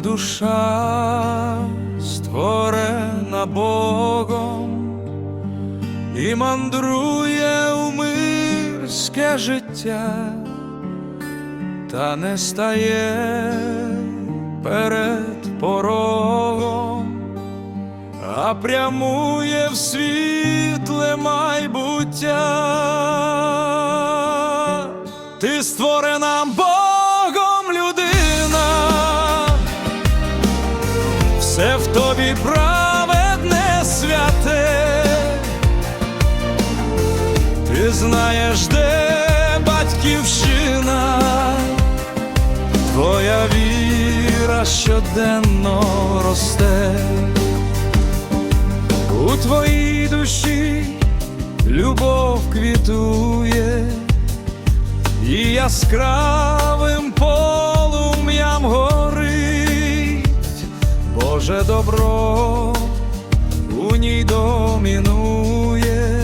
Душа створена Богом і мандрує у мирське життя, та не стає перед порогом, а прямує в світле майбуття. Праведне святе, ти знаєш, де батьківщина, твоя віра щоденно росте, у твоїй душі любов квітує і яскравим Боже добро у ній домінує,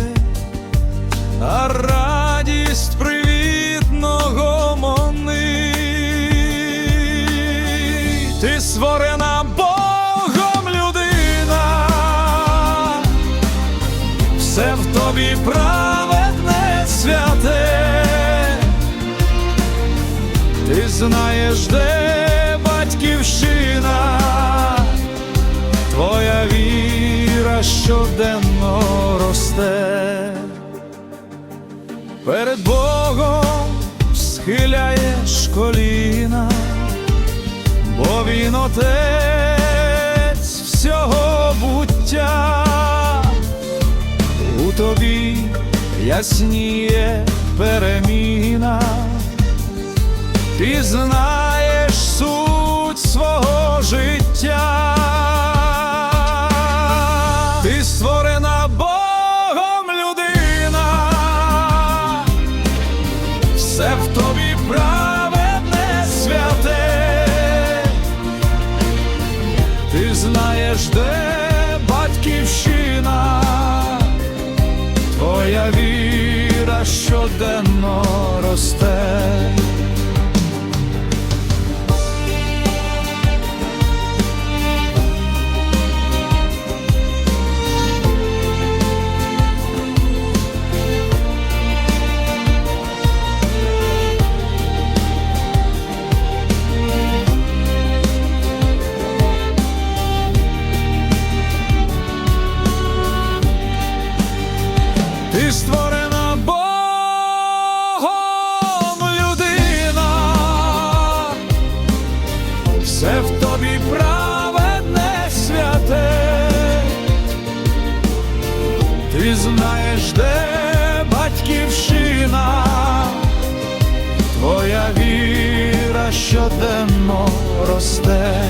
а радість привітного монить. Ти створена Богом людина, все в тобі праведне святе. Ти знаєш, де щоденно росте, перед Богом схиляєш коліна, бо він отець всього буття, у тобі ясніє переміна. Ти знаєш суть віра щоденно росте. Ти створена Богом людина, все в тобі праведне святе, ти знаєш, де батьківщина, твоя віра щоденно росте.